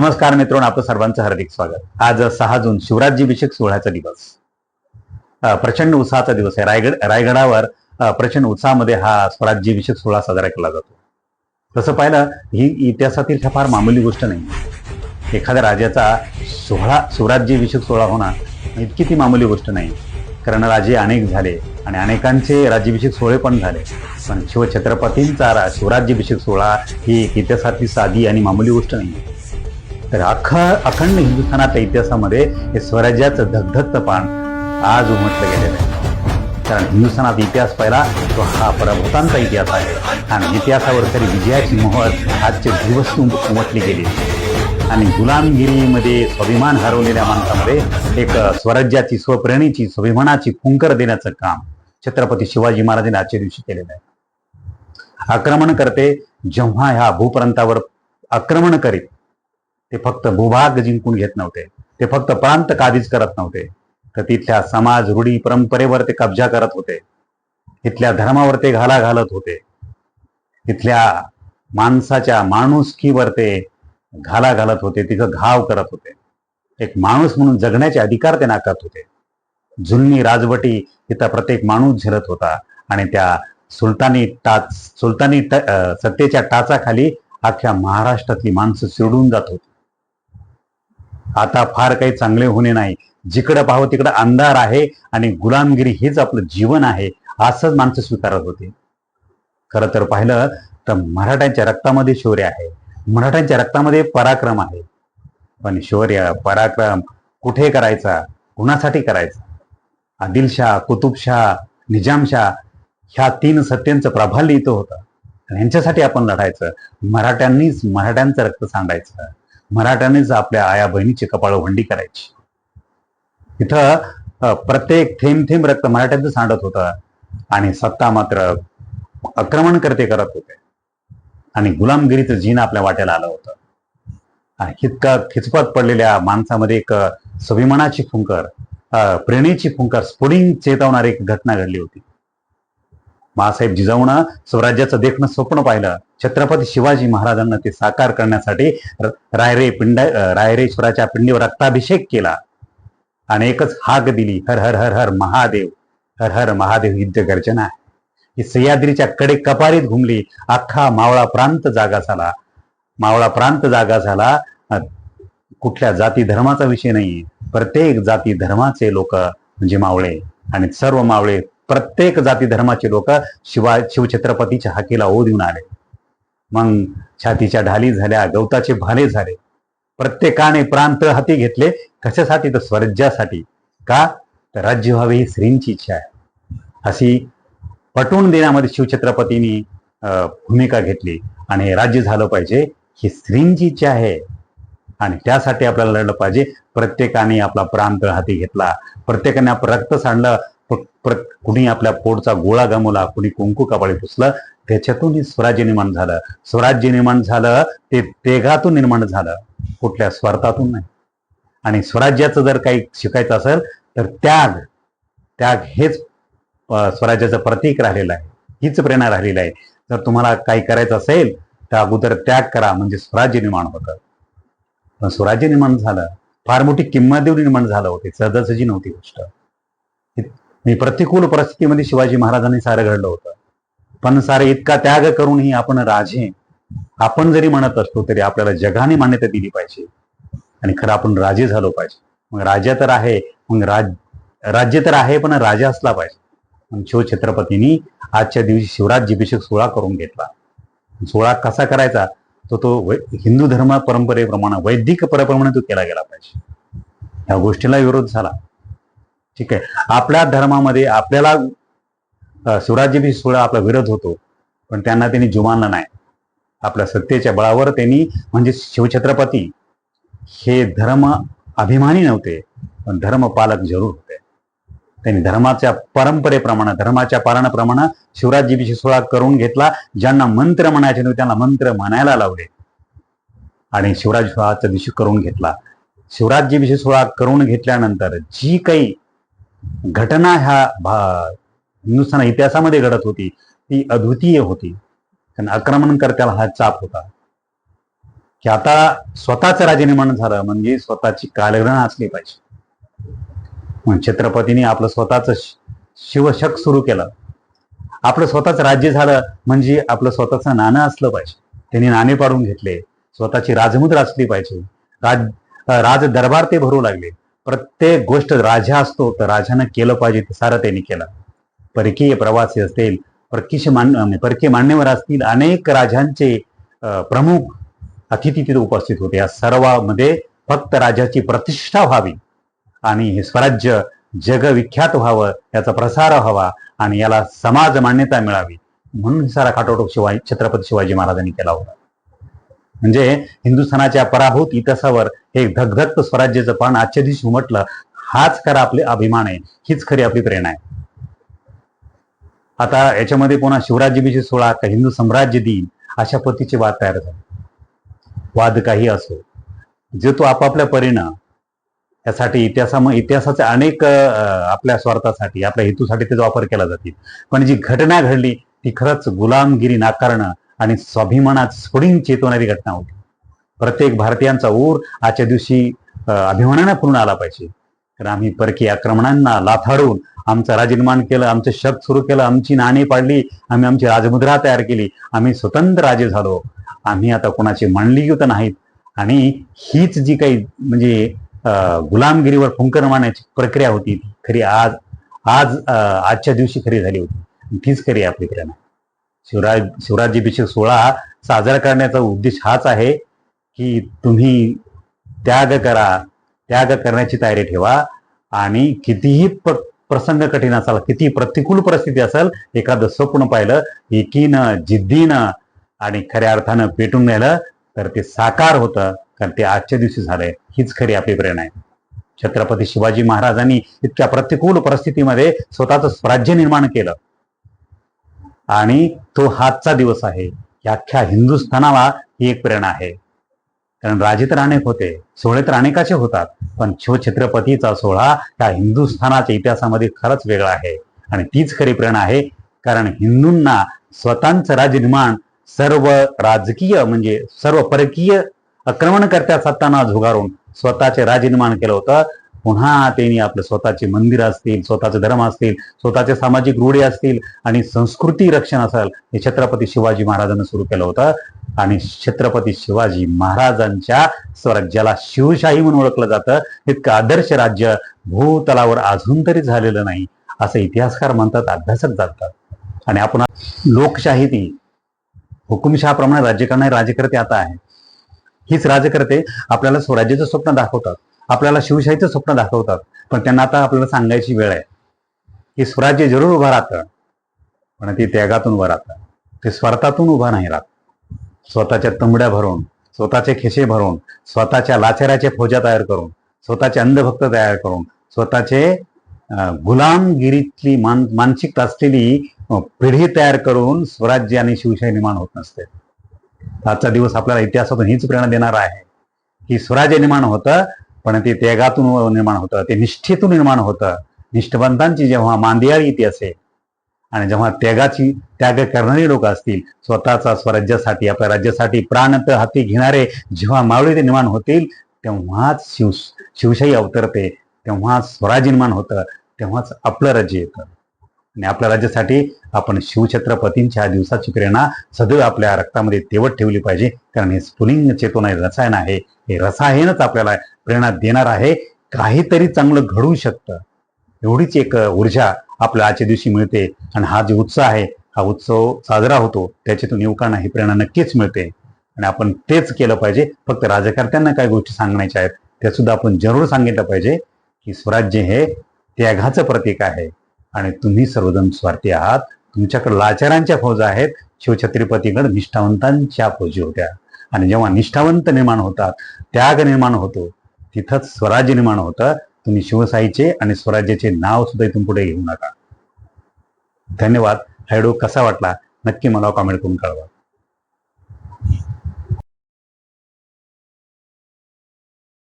नमस्कार मित्रांनो आपलं सर्वांचं हार्दिक स्वागत. आज सहा जून शिवराज्याभिषेक सोहळ्याचा दिवस. प्रचंड उत्साहाचा दिवस आहे. रायगड रायगडावर प्रचंड उत्साहामध्ये हा स्वराज्याभिषेक सोहळा साजरा केला जातो. तसं पाहिलं ही इतिहासातील फार मामूली गोष्ट नाही. एखाद्या राजाचा सोहळा स्वराज्याभिषेक सोहळा होणार इतकी ती मामूली गोष्ट नाही. कारण राजे अनेक झाले आणि अनेकांचे राज्याभिषेक सोहळे पण झाले. पण शिवछत्रपतींचा रा- शिवराज्याभिषेक सोहळा ही इतिहासातली साधी आणि मामूली गोष्ट नाही. तर अख्खा अखंड हिंदुस्थानाच्या इतिहासामध्ये हे स्वराज्याचं धगधगतं पान आज उमटलं गेलेलं आहे. कारण हिंदुस्थानात इतिहास पहिला तो हा पराभूतांचा इतिहास आहे. आणि इतिहासावर तरी विजयाची मोहर आजचे दिवस उमटली गेली. आणि गुलामगिरीमध्ये स्वाभिमान हरवलेल्या माणसामध्ये एक स्वराज्याची स्वप्रेणीची स्वाभिमानाची फुंकर देण्याचं काम छत्रपती शिवाजी महाराजांनी आजच्या दिवशी केलेलं आहे. आक्रमण करते जेव्हा ह्या भूप्रांतावर आक्रमण करीत ते फक्त भूभाग जिंकून घेत नव्हते. ते फक्त प्रांत काबीज करत नव्हते. तर तिथल्या समाज रूढी परंपरेवर ते कब्जा करत होते. तिथल्या धर्मावर ते घाला घालत होते. तिथल्या माणसाच्या माणुसकीवर ते घाला घालत होते. तिथं घाव करत होते. एक माणूस म्हणून जगण्याचे अधिकार ते नाकारत होते. जुन्नी राजवटी तिथं प्रत्येक माणूस झेलत होता आणि त्या सुलतानी टाच सुलतानी सत्तेच्या टाचाखाली अख्ख्या महाराष्ट्रातली माणसं चिरडून जात होती. आता फार काही चांगले होणे नाही. जिकडं पाहावं तिकडं अंधार आहे आणि गुलामगिरी हेच आपलं जीवन आहे असंच माणसं स्वीकारत होती. खरं तर पाहिलं तर मराठ्यांच्या रक्तामध्ये शौर्य आहे. मराठ्यांच्या रक्तामध्ये पराक्रम आहे. पण शौर्य पराक्रम कुठे करायचा? कुणासाठी करायचा? आदिलशाह कुतुबशाह निजामशाह ह्या तीन सत्यांचं प्राबल्य इथं होतं. यांच्यासाठी आपण लढायचं. मराठ्यांनीच मराठ्यांचं रक्त सांडायचं. मराठ्यानेच आपल्या आया बहिणीची कपाळ वंडी करायची. इथं प्रत्येक थेंब थेंब रक्त मराठ्यातच सांडत होतं. आणि सत्ता मात्र आक्रमणकर्ते करत होते. आणि गुलामगिरीचं जीन आपल्या वाट्याला आलं होतं. आणि इतकं खिचपत पडलेल्या माणसामध्ये एक स्वाभिमानाची फुंकर अ, प्रेरणेची फुंकर स्फुटिंग चेतवणारी एक घटना घडली होती. मासाहेब जिजाऊनं स्वराज्याचं देखणं स्वप्न पाहिलं. छत्रपती शिवाजी महाराजांना ते साकार करण्यासाठी रायरे पिंड रायरेश्वराच्या पिंडीवर रक्ताभिषेक केला. आणि एकच हाक दिली हर हर हर हर महादेव हर हर महादेव युद्ध गर्जना ही सह्याद्रीच्या कडे कपारीत घुमली अख्खा मावळा प्रांत जागा झाला. मावळा प्रांत जागा झाला कुठल्या जाती धर्माचा विषय नाही प्रत्येक जाती धर्माचे लोक म्हणजे मावळे. आणि सर्व मावळे प्रत्येक जाती धर्माचे लोक शिवा शिवछत्रपतीच्या हाकेला ओ देऊन आले. मग छातीच्या ढाली झाल्या गवताचे भाले झाले. प्रत्येकाने प्रांत हाती घेतले. कशासाठी? तर स्वराज्यासाठी. का? तर राज्य व्हावे ही स्त्रींची इच्छा आहे. अशी पटवून देण्यामध्ये शिवछत्रपतींनी भूमिका घेतली आणि हे राज्य झालं पाहिजे ही स्त्रींची इच्छा आहे. आणि त्यासाठी आपल्याला लढलं पाहिजे. प्रत्येकाने आपला प्रांत हाती घेतला. प्रत्येकाने आपलं रक्त सांडलं. कुणी आपल्या पोटचा गोळा गमवला कुणी कुंकू कपाळी पुसलं त्याच्यातून स्वराज्य निर्माण झालं. स्वराज्य निर्माण झालं ते तेघातून निर्माण झालं. कुठल्या स्वार्थातून नाही. आणि स्वराज्याचं जर काही शिकायचं असेल तर त्याग त्याग हेच स्वराज्याचं प्रतीक राहिलेलं आहे. हीच प्रेरणा राहिलेली आहे. जर तुम्हाला काही करायचं असेल तर अगोदर त्याग करा म्हणजे स्वराज्य निर्माण होतं. पण स्वराज्य निर्माण झालं. फार मोठी किंमत देऊन निर्माण झालं होते. सहजासहजी नव्हती गोष्ट. ही प्रतिकूल परिस्थितीमध्ये शिवाजी महाराजांनी सारं घडलं होतं. पण सारे इतका त्याग करूनही आपण राजे आपण जरी म्हणत असतो तरी आपल्याला जगाने मान्यता दिली पाहिजे. आणि खरं आपण राजे झालो पाहिजे. मग राजा तर आहे मग राज राज्य तर आहे पण राजा असला पाहिजे. मग शिवछत्रपतींनी आजच्या दिवशी शिवराज्याभिषेक सोहळा करून घेतला. सोहळा कसा करायचा? तो तो वै- हिंदू धर्म परंपरेप्रमाणे वैदिक परंपरेप्रमाणे तो केला गेला पाहिजे. या गोष्टीला विरोध झाला. ठीक आहे. आपल्या धर्मामध्ये आपल्याला अ, शिवराज्याभिषेक सोहळा आपला विरोध होतो पण त्यांना त्यांनी जुमानलं नाही. आपल्या सत्तेच्या बळावर त्यांनी म्हणजे शिवछत्रपती हे धर्म अभिमानी नव्हते पण धर्मपालक जरूर होते. त्यांनी धर्माच्या परंपरेप्रमाणे धर्माच्या पालनाप्रमाणे शिवराज्याभिषेक सोहळा करून घेतला ज्यांना मंत्र म्हणायचे नव्हते त्यांना मंत्र म्हणायला लावले. आणि शिवराज सोहळाचा दिवशी करून घेतला. शिवराज्याभिषेक सोहळा करून घेतल्यानंतर जी काही घटना ह्या भा- हिंदुस्थान इतिहासामध्ये घडत होती. ती अद्वितीय होती. कारण आक्रमणकर्त्याला हा चाप होता. की आता स्वतःच राजे निर्माण झालं म्हणजे स्वतःची कालगणना असली पाहिजे. म्हणून छत्रपतीने आपलं स्वतःच शिवशक सुरू केलं. आपलं स्वतःच राज्य झालं म्हणजे आपलं स्वतःचं नाणं असलं पाहिजे. त्यांनी नाणे पाडून घेतले. स्वतःची राजमुद्रा असली पाहिजे. राज राज दरबार ते भरू लागले. प्रत्येक गोष्ट राजा असतो तर राजानं केलं पाहिजे ते सारं त्यांनी केलं. परकीय प्रवासी असतील परकीय मान म्हणजे परकीय मान्यवर असतील अनेक राजांचे प्रमुख अतिथी तिथे उपस्थित होते. या सर्वामध्ये फक्त राजाची प्रतिष्ठा व्हावी आणि हे स्वराज्य जगविख्यात व्हावं याचा प्रसार व्हावा आणि याला समाज मान्यता मिळावी. म्हणून सारा खाटोटोक शिवाजी छत्रपती शिवाजी महाराजांनी केला होता. म्हणजे हिंदुस्थानाच्या पराभूत इतिहासावर हे धगधगत स्वराज्याचं पान आजच्या दिवशी उमटलं हाच खरा आपले अभिमान आहे. हीच खरी आपली प्रेरणा आहे. आता याच्यामध्ये पुन्हा शिवराज्यभिषेक सोहळा का हिंदू साम्राज्य दिन अशा पद्धतीचे वाद तयार झाले. वाद काही असो जे तो आपापल्या परीनं यासाठी इतिहासा इतिहासाचे अनेक आपल्या स्वार्थासाठी आपल्या हेतूसाठी त्याचा वापर केला जातील. पण जी घटना घडली ती खरंच गुलामगिरी नाकारणं आणि स्वाभिमानात सोडीन चेतवणारी घटना होती. प्रत्येक भारतीयांचा ऊर आजच्या दिवशी अभिमानाने अभिमानानं पूर्ण आला पाहिजे. कारण आम्ही परकीय आक्रमणांना लाथाडून आमचं राजनिर्माण केलं आमचं शक सुरू केलं आमची नाणी पाडली आम्ही आमची राजमुद्रा तयार केली आम्ही स्वतंत्र राजे झालो. आम्ही आता कोणाची मंडलीयुत नाहीत. आणि हीच जी काही म्हणजे गुलामगिरीवर फुंकर मारण्याची प्रक्रिया होती ती खरी आज आज आजच्या दिवशी खरी झाली होती. तीच खरी आपली प्रेरणा. शिवराज शिवराज्याभिषेक सोहळा साजरा करण्याचा उद्देश हाच आहे. की तुम्ही त्याग करा त्याग करण्याची तयारी ठेवा आणि कितीही प्र प्रसंग कठीण असाल किती प्रतिकूल परिस्थिती असेल एखादं स्वप्न पाहिलं एकीनं जिद्दीनं आणि खऱ्या अर्थानं पेटून नेलं तर ते साकार होतं कारण ते आजच्या दिवशी झालंय. हीच खरी आपली प्रेरणा आहे. छत्रपती शिवाजी महाराजांनी इतक्या प्रतिकूल परिस्थितीमध्ये स्वतःचं स्वराज्य निर्माण केलं. आणि तो हातचा दिवस आहे. अख्ख्या हिंदुस्थानाला ही एक प्रेरणा आहे. कारण राजे तर अनेक होते सोहळे तर अनेकाचे होतात पण शिवछत्रपतीचा सोहळा या हिंदुस्थानाच्या इतिहासामध्ये खरंच वेगळा आहे. आणि तीच खरी प्रेरणा आहे कारण हिंदूंना स्वतःचं राज्य निर्माण सर्व राजकीय म्हणजे सर्व परकीय आक्रमणकर्त्या सत्तांना झुगारून स्वतःचे राज्य निर्माण केलं होतं. पुन्हा त्यांनी आपले स्वतःचे मंदिर असतील स्वतःचे धर्म असतील स्वतःचे सामाजिक रूढी असतील आणि संस्कृती रक्षण असेल हे छत्रपती शिवाजी महाराजांनी सुरू केलं होतं. आणि छत्रपती शिवाजी महाराजांच्या स्वराज्याला शिवशाही म्हणून ओळखलं जातं. इतकं आदर्श राज्य भूतलावर अजून तरी झालेलं नाही असं इतिहासकार म्हणतात अभ्यासक जातात. आणि आपण लोकशाही ती हुकुमशहाप्रमाणे राज्य करणारे राज्यकर्ते आता आहे. हीच राजकर्ते आपल्याला स्वराज्याचं स्वप्न दाखवतात आपल्याला शिवशाहीचं स्वप्न दाखवतात पण त्यांना आता आपल्याला सांगायची वेळ आहे. की स्वराज्य जरूर उभं राहतं पण ते त्यागातून उभं राहतं. ते स्वार्थातून उभं नाही राहत. स्वतःच्या तंबड्या भरून स्वतःचे खिसे भरून स्वतःच्या लाचाराचे फौजा तयार करून स्वतःचे अंधभक्त तयार करून स्वतःचे गुलामगिरीतली मान मानसिकता असलेली पिढी तयार करून स्वराज्य आणि शिवशाही निर्माण होत नसते. आजचा दिवस आपल्याला इतिहासातून हीच प्रेरणा देणार आहे की स्वराज्य निर्माण होतं पण ते त्यागातून निर्माण होतं ते निष्ठेतून निर्माण होतं. निष्ठवंतांची जेव्हा मांदियाळी येते असेल आणि जेव्हा त्यागाची त्याग करणारी लोक असतील स्वतःचा स्वराज्यासाठी आपल्या राज्यासाठी प्राणत हाती घेणारे जेव्हा मावळी ते निर्माण होतील तेव्हाच शिव शिवशाही अवतरते तेव्हाच स्वराज्य निर्माण होतं तेव्हाच आपलं राज्य येतं. आणि आपल्या राज्यासाठी आपण शिवछत्रपतींच्या दिवसाची प्रेरणा सदैव आपल्या रक्तामध्ये तेवत ठेवली पाहिजे. कारण हे स्फुलिंग चेतना रसायन आहे. हे रसायनच आपल्याला प्रेरणा देणार आहे. काहीतरी चांगलं घडू शकतं. एवढीच एक ऊर्जा आपल्या आजच्या दिवशी मिळते आणि हा जो उत्साह आहे हा उत्सव साजरा होतो त्याच्यातून युवकांना ही प्रेरणा नक्कीच मिळते. आणि आपण तेच केलं पाहिजे. फक्त राजकर्त्यांना काय गोष्टी सांगण्याच्या आहेत त्या सुद्धा आपण जरूर सांगितलं पाहिजे की स्वराज्य हे त्यागाचं प्रतीक आहे. आणि तुम्ही सर्वजण स्वार्थी आहात. तुमच्याकडे लाचारांच्या फौजा आहेत. शिवछत्रपतीकडे निष्ठावंतांच्या फौजी होत्या. आणि जेव्हा निष्ठावंत निर्माण होतात त्याग निर्माण होतो. तिथंच स्वराज्य निर्माण होतं. तुम्ही शिवसाईचे आणि स्वराज्याचे नाव सुद्धा इथून पुढे घेऊ नका. धन्यवाद. हा व्हिडिओ कसा वाटला? नक्की मला कॉमेंट करून कळवा.